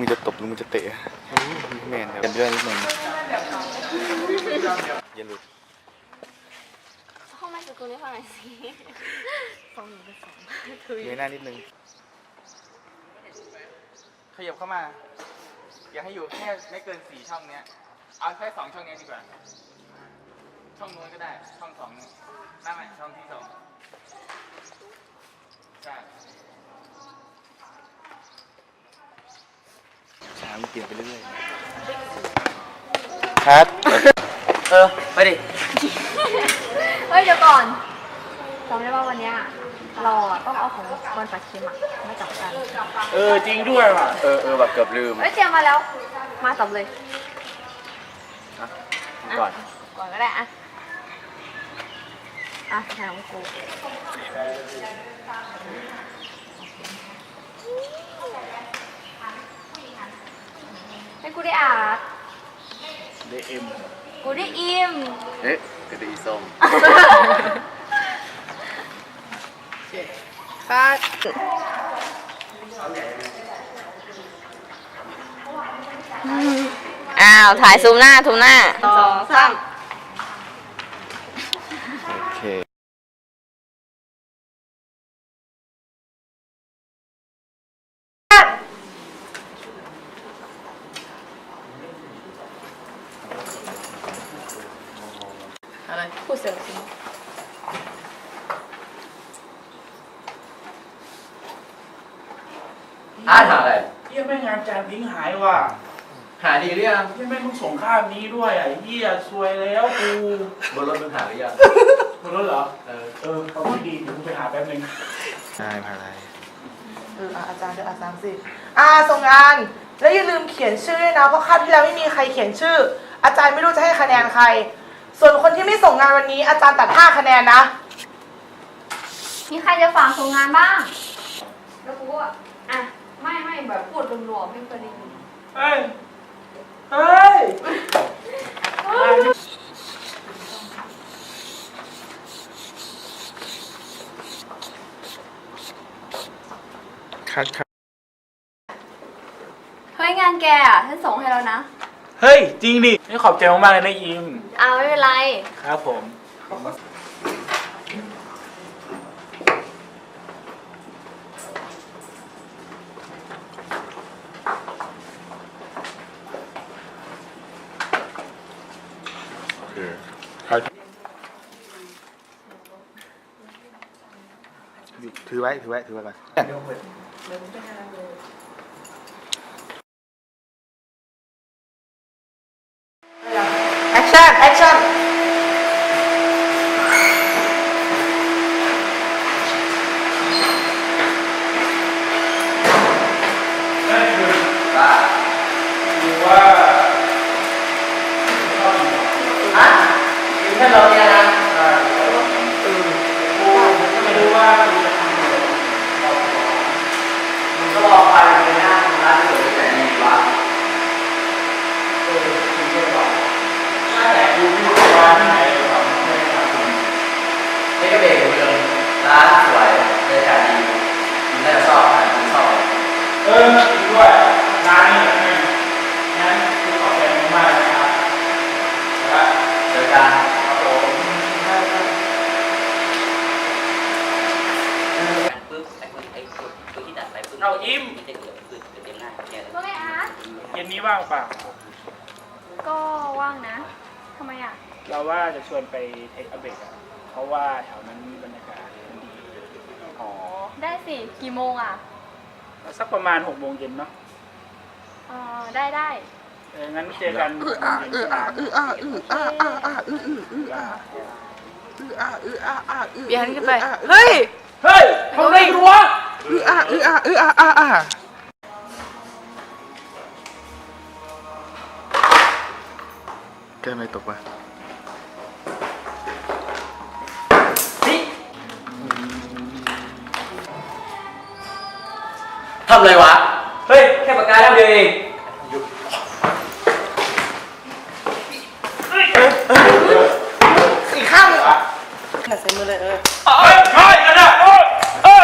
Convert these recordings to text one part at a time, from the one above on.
มึงจะตบหรือมึงจะเตะแมนเดี๋ยวเลื่อนนิดนึงอย่าหลุดห้องแม่สกุลให้ฟังหน่อยสิสองหนึ่งเป็นสองเงยหน้านิดนึงขยับเข้ามา อย่าให้อยู่แค่ไม่เกินสี่ช่องเนี้ย เอาแค่สองช่องเนี้ยดีกว่า ช่องนู้นก็ได้ ช่องสองนั่นแหละช่องที่สองใช่ ช้างเปลี่ยนไปเรื่อยๆคัดเออ ไปดิ เฮ้ยเดี๋ยวก่อนจำได้ว่าวันเนี้ยเราอะต้องเอาของบอลปลาเค็มอะมาจับกันเออจริงด้วยว่ะ เออเออแบบเกือบลืมเฮ้ยเตรียมมาแล้ว มาจับเลยก่อน ก่อนก็ได้อะอะแถมกูให้ กูได้อ่านได้เอ็มกูได้อิ่มเอ๊ะกระดีส้มอ้าว ถ่ายซูมหน้าซูมหน้า สองสาม พูดเสียงสิอาร์ตหาอะไร เฮียแม่งงานจานทิ้งหายว่ะหาดีหรือยังเฮียแม่งต้องส่งข้ามนี้ด้วยอะเฮียซวยแล้วกูบนรถมึงหาหรือยังบนรถเหรอ เออเออเขาไม่ดีเดี๋ยวกูไปหาแป๊บนึงใช่พาอะไรเอออะอาจารย์เดี๋ยวอาจารย์สิอ่าส่งงาน แล้วอย่าลืมเขียนชื่อด้วยนะ เพราะคาบที่แล้วไม่มีใครเขียนชื่อ อาจารย์ไม่รู้จะให้คะแนนใคร ส่วนคนที่ไม่ส่งงานวันนี้อาจารย์ตัด 5 คะแนนนะ มีใครจะฝากส่งงานบ้าง แล้วกูก็อะ ไม่ไม่แบบพูดรวมๆไม่เคยได้ยินเฮ้ย เฮ้ย คัดคัด เฮ้ยงานแกอะฉันส่งให้แล้วนะ เฮ้ย จริงดินี่ขอบใจมากๆเลยนะอิมอ่าไม่เป็นไร ครับผมเออคัดถือไว้ ถือไว้ ถือไว้ก่อน แอคชั่น แอคชั่น ดูว่า ฮะกินแค่เราเนี่ยนะ ไม่รู้ว่า มึงก็รอไปเลยนะร้านสวยแต่ดีวะ แต่กูไม่รู้ว่าที่ไหนหรอกไม่ได้ทำ นี่ก็เบรกเมืองร้านสวยบรรยากาศดีมึงน่าจะชอบนะมึงชอบ เออจริงด้วยร้านนี้เนี่ยงั้นกูขอบใจมากๆนะครับแล้ว เจอกัน ครับผม ปึ๊บไอ้ปึ๊บไอ้ปึ๊บปึ๊บที่ดัดไปปึ๊บ เอาอิม มันจะเกิดขึ้นจะเป็นง่ายแค่นั้น ก็ไม่อาร์ต เย็นนี้ว่างเปล่า ก็ว่างนะ ทำไมอะ เราว่าจะชวนไปเทคอเบกอะเพราะว่าแถวนั้นบรรยากาศมันดีอ๋อ ได้สิ กี่โมงอะสักประมาณหกโมงเย็นเนาะเออได้ได้เอองั้นเจอกันหกโมงเย็นที่ร้านเบียร์ขึ้นไป เฮ้ย เฮ้ยทำอะไรกันวะ แก้ม่ตกวะทำไรวะ เฮ้ย แค่ปากกาเล่มเดียวเองอีกข้างเลยอะหนักใส่มือเลยเออเฮ้ยเฮ้ยอันะเฮ้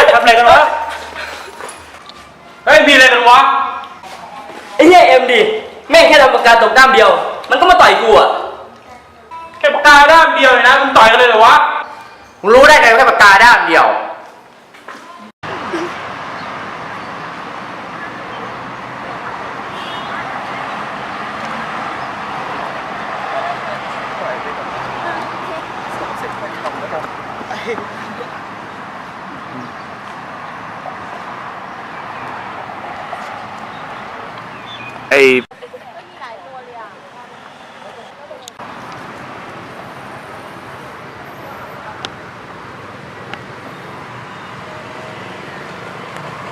ยทำอะไรกันวะ เฮ้ย มีอะไรกันวะ ไอ้เนี่ยเอ็มดีแม่แค่ทำประกาศตกด้ามเดียว เลยนะมึงต่อยกันเลยเหรอวะมึงรู้ได้ไงว่าแค่ปากกาด้ามเดียว ไอ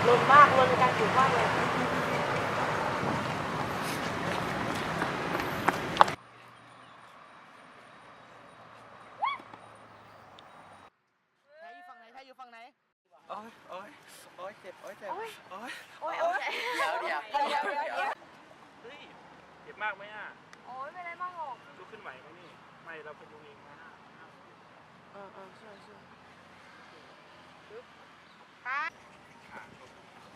ลนมากลนในการถือมากเลยโอ้ยโอ้ยโอ้ยเจ็บโอ้ยเจ็บโอ้ยโอ้ยโอ้ยเดี๋ยวเดี๋ยวเดี๋ยวเดี๋ยวเดี๋ยวเฮ้ยเจ็บมากไหมอะโอ้ยไม่ได้มากหรอกลุกขึ้นไหวไหมนี่ไม่เราพยุงเองนะเออเออใช่ใช่เรา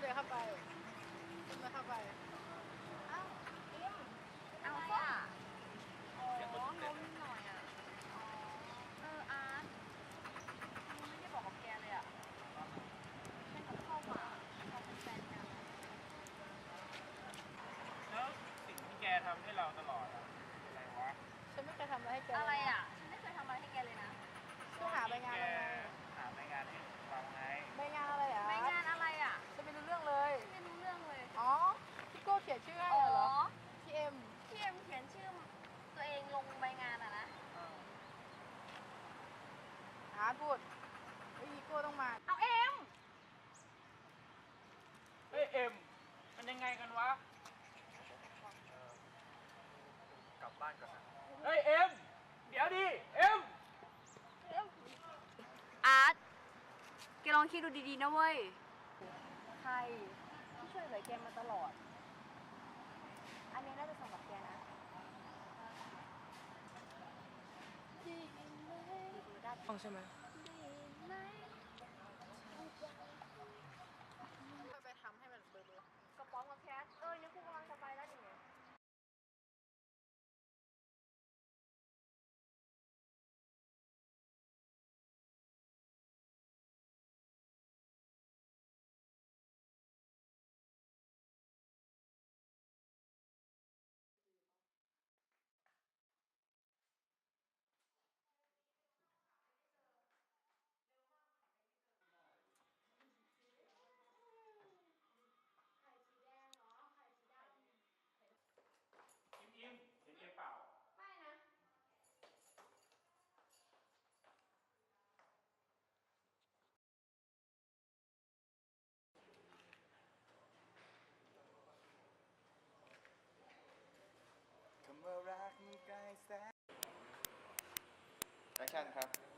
เราส่งก็เดินเข้าไปส่งก็เข้าไปเอ้าอิมเอาป่ะอ๋อล้มนิดหน่อยอะอ๋อเอออาร์ตไม่ได้บอกกับแกเลยอะฉันกับเข้ามาเราเป็นแฟนกันแล้วสิ่งที่แกทำให้เราตลอดอะเป็นอะไรวะฉันไม่เคยทำอะไรให้แกอะไรอะฉันไม่เคยทำอะไรให้แกเลยนะช่วยหาใบงานอะไรหาในงานให้เราไง ใบงานอะไรอะ ไม่งานอะไรอะ ฉันไม่รู้เรื่องเลย ไม่รู้เรื่องเลย อ๋อพี่โก้เขียนชื่อให้ อ๋อ เหรอพี่เอ็ม ที่เอ็มเขียนชื่อตัวเองลงใบงานอะนะ อาร์ตพูดเฮ้ยพี่โก้ต้องมา เอาเอ็มเฮ้ยเอ็ม มันยังไงกันวะ กลับบ้านก่อนนะเฮ้ยเอ็ม เดี๋ยวดิเอ็ม อาร์ตแกลองคิดดูดีๆนะเว้ย ใครที่ช่วยเหลือแกมาตลอด อันนี้น่าจะสำหรับแกนะต้ องใช่ไหม ไปทำให้มันเบลอก ระป๋องกับแคส เออเนี่ยกูกำลังจะไปแล้วนี่ อิมอิมเห็นเอ็มเปล่า ไม่นะ คำว่ารักมันใกล้แสน แอคชั่นครับ